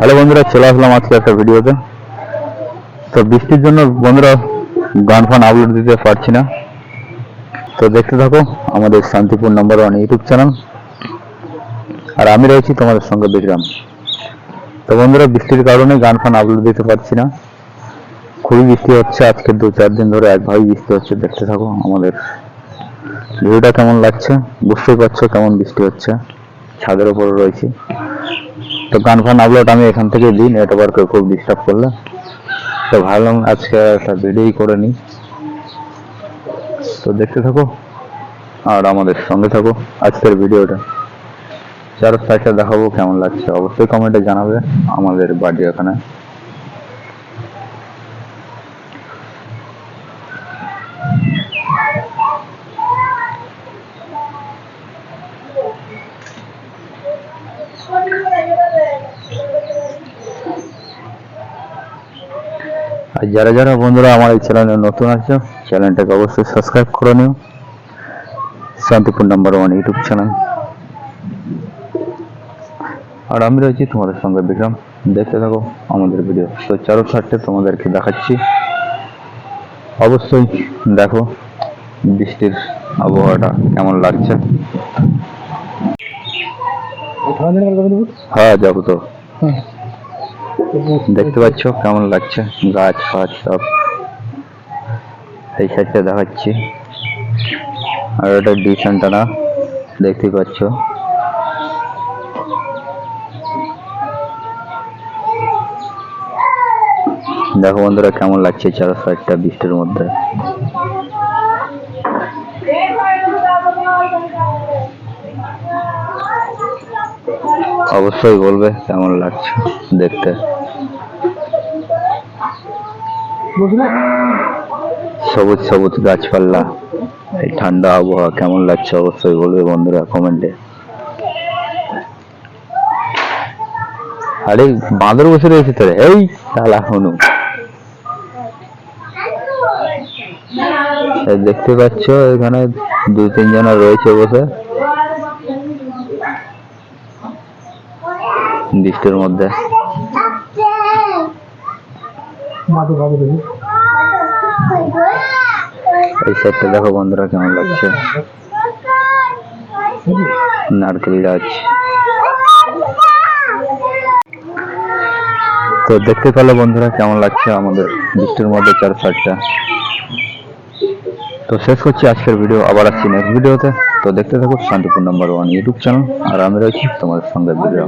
Hello বন্ধুরা, চলে আসলাম আজকে একটা ভিডিওতে। তো বৃষ্টির জন্য বন্ধুরা গান ফান আপলোড দিতে পারছি না। তো দেখতে থাকো, আমাদের Shantipur number one YouTube channel আর আমি রয়েছি তোমাদের সঙ্গে বিক্রম। তো বন্ধুরা, বৃষ্টির কারণে গান ফান আপলোড দিতে পারছি না। খুবই বৃষ্টি হচ্ছে আজকে, দু চার দিন ধরে একভাবেই বৃষ্টি হচ্ছে, দেখতে থাকো আমাদের। ভিডিওটা কেমন লাগছে? বুঝতেই পারছ কেমন বৃষ্টি হচ্ছে। ছাদের উপরে রয়েছি। তো গান ফান আপলোড আমি এখান থেকে দিই নেটওয়ার্কে খুব ডিস্টার্ব করলে। তো ভাবলাম আজকে একটা ভিডিওই করে নিই। তো দেখতে থাকো, আর আমাদের সঙ্গে থাকো আজকের ভিডিওটা চার সাইডটা দেখাবো কেমন লাগছে অবশ্যই কমেন্টে জানাবে আমাদের বাড়ি এখানে আর যারা যারা বন্ধুরা আমার এই চ্যানেলে নতুন আছে চ্যানেলটাকে অবশ্যই সাবস্ক্রাইব করে নিও। Shantipur number one YouTube channel আর আমি রয়েছি তোমাদের সঙ্গে বিক্রম। দেখতে থাকো আমাদের ভিডিও তো চারো চারটে তোমাদেরকে দেখাচ্ছি। অবশ্যই দেখো বৃষ্টির আবহাওয়াটা কেমন লাগছে। হ্যাঁ যাব তো। দেখতে পাচ্ছ কেমন লাগছে? গাছ ফাছ সব। এই সাইডটা দেখাচ্ছি। আর ওটা ডিশ না, দেখতেই পাচ্ছ। দেখো বন্ধুরা কেমন লাগছে চার সাইডটা বৃষ্টির মধ্যে। অবশ্যই বলবে কেমন লাগছে দেখতে। সবুজ সবুজ গাছপালা। এই ঠান্ডা আবহাওয়া, কেমন লাগছে? অবশ্যই বলবে বন্ধুরা কমেন্টে। আরে, বাঁদর বসে রয়েছে তোরে এই সালা হনু। দেখতে পাচ্ছ, এখানে দু তিনজন রয়েছে বসে। বৃষ্টির মধ্যে। এই সাইডটা দেখো বন্ধুরা কেমন লাগছে। নারকেল গাছ। তো দেখতে পেলে বন্ধুরা কেমন লাগছে আমাদের বৃষ্টির মধ্যে চার সাইডটা তো শেষ করছি আজকের ভিডিও, আবার আসছি নেক্সট ভিডিওতে। তো দেখতে থাকো Shantipur number one YouTube channel আর আমি রয়েছি তোমাদের সঙ্গে ভিডিও